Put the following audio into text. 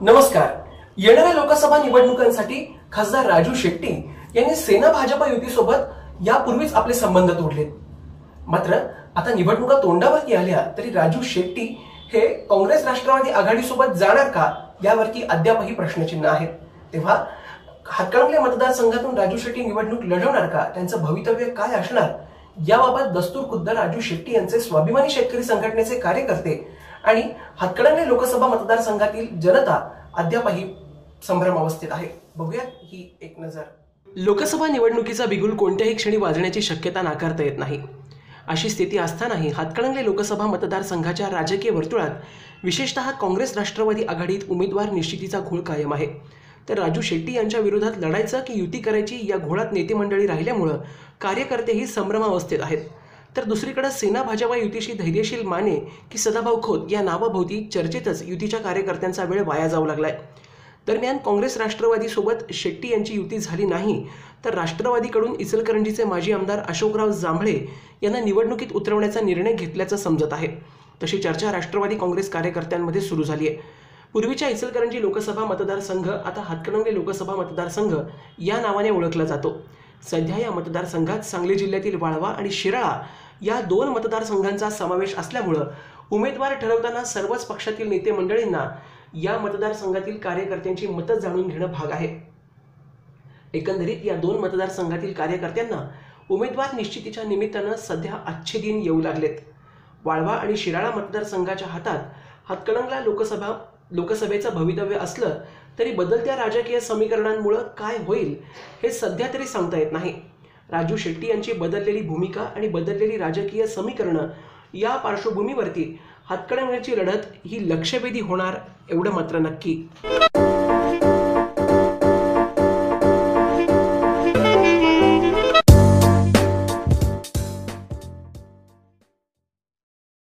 नमस्कार. येणाऱ्या लोकसभा निवडणुकांसाठी खासदार राजू शेट्टी यांनी सेना भाजपा युतीसोबत यापूर्वीच आपले संबंध तोडले मात्र आता निवडणुका तोंडावरती आल्या तरी राजू शेट्टी हे काँग्रेस राष्ट्रवादी आघाडीसोबत जाणार का? यावरती अद्यापही प्रश्नचिन्ह आहेत. तेव्हा हातकणंगले मतदारसंघातून राजू शेट्टी निवडणूक लढवणार का? त्यांचं भवितव्य काय असणार? याबाबत दस्तूर खुद्द राजू शेट्टी यांचे स्वाभिमानी शेतकरी संघटनेचे कार्यकर्ते आणि हातकणंगले लोकसभा मतदारसंघातील जनता अद्यापही संभ्रम अवस्थेत आहे. बघूयात ही एक नजर. लोकसभा निवडणुकीचा बिगुल कोणत्याही क्षणी वाजण्याची शक्यता नाकारता येत नाही. अशी स्थिती असतानाही हातकणंगले लोकसभा मतदारसंघाच्या राजकीय वर्तुळात विशेषतः काँग्रेस राष्ट्रवादी आघाडीत उमेदवार निश्चितीचा घोळ कायम आहे. तर राजू शेट्टी यांच्या विरोधात लढायचं की युती करायची या घोळात नेते मंडळी राहिल्यामुळं कार्यकर्तेही संभ्रमावस्थेत आहेत. तर दुसरीकडे सेना भाजपा युतीशी धैर्यशील माने की सदाभाऊ खोत या नावाभोवती चर्चेतच युतीच्या कार्यकर्त्यांचा वेळ वाया जाऊ लागलाय. दरम्यान काँग्रेस राष्ट्रवादीसोबत शेट्टी यांची युती झाली नाही तर राष्ट्रवादीकडून इचलकरंजीचे माजी आमदार अशोकराव जांभळे यांना निवडणुकीत उतरवण्याचा निर्णय घेतल्याचं समजत आहे. तशी चर्चा राष्ट्रवादी काँग्रेस कार्यकर्त्यांमध्ये सुरू झाली आहे पूर्वीच्या इचलकरंजी लोकसभा मतदारसंघ आता हातकणंगले लोकसभा मतदारसंघ या नावाने ओळखला जातो. सध्या या मतदारसंघात सांगली जिल्ह्यातील वाळवा आणि शिराळा या दोन मतदारसंघांचा समावेश असल्यामुळं उमेदवार ठरवताना सर्वच पक्षातील नेते मंडळींना या मतदारसंघातील कार्यकर्त्यांची मतं जाणून घेणं भाग आहे. एकंदरीत या दोन मतदारसंघातील कार्यकर्त्यांना उमेदवार निश्चितीच्या निमित्तानं सध्या आजचे दिन येऊ लागलेत. वाळवा आणि शिराळा मतदारसंघाच्या हातात हातकणंगला लोकसभा लोकसभेचं भवितव्य असलं तरी बदलत्या राजकीय समीकरणांमुळं काय होईल हे सध्या तरी सांगता येत नाही. राजू शेट्टी यांची बदललेली भूमिका आणि बदललेली राजकीय समीकरणं या पार्श्वभूमीवरती हातकणंगल्याची लढत ही लक्षवेधी होणार एवढं मात्र नक्की.